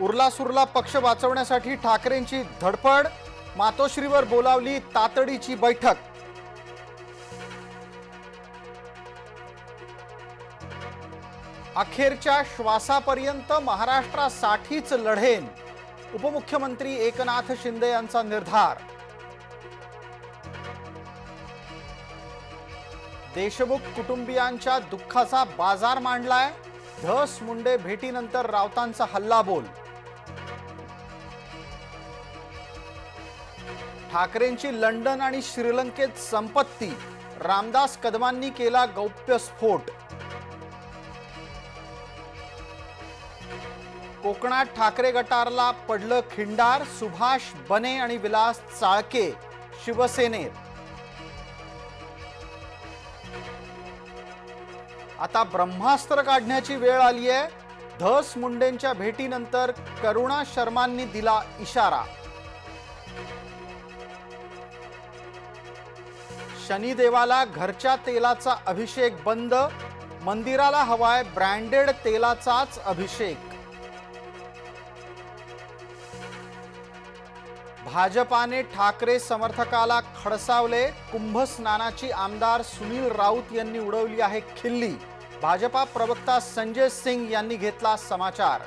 उरला सुरला पक्ष वाचवण्यासाठी ठाकरेंची धडपड मातोश्रीवर बोलावली तातडीची बैठक. अखेरच्या श्वासापर्यंत महाराष्ट्रासाठीच लढेन उपमुख्यमंत्री एकनाथ शिंदे यांचा निर्धार. देशमुख कुटुंबियांच्या दुःखाचा बाजार मांडलाय धस मुंडे भेटीनंतर राऊतांचा हल्लाबोल. ठाकरेंची लंडन आणि श्रीलंकेत संपत्ती. रामदास कदमांनी केला गौप्यस्फोट कोकणात ठाकरे गटारला पडलं खिंडार सुभाष बने आणि विलास चाळके शिवसेनेत आता ब्रह्मास्त्र काढण्याची वेळ आली आहे धस मुंडेंच्या भेटीनंतर करुणा शर्मांनी दिला इशारा. शनिदेवाला घरच्या तेलाचा अभिषेक बंद मंदिराला हवाय ब्रँडेड तेलाचाच अभिषेक. भाजपाने ठाकरे समर्थकाला खडसावले कुंभस्नानाची आमदार सुनील राऊत यांनी उडवली आहे खिल्ली. भाजपा प्रवक्ता संजय सिंग यांनी घेतला समाचार.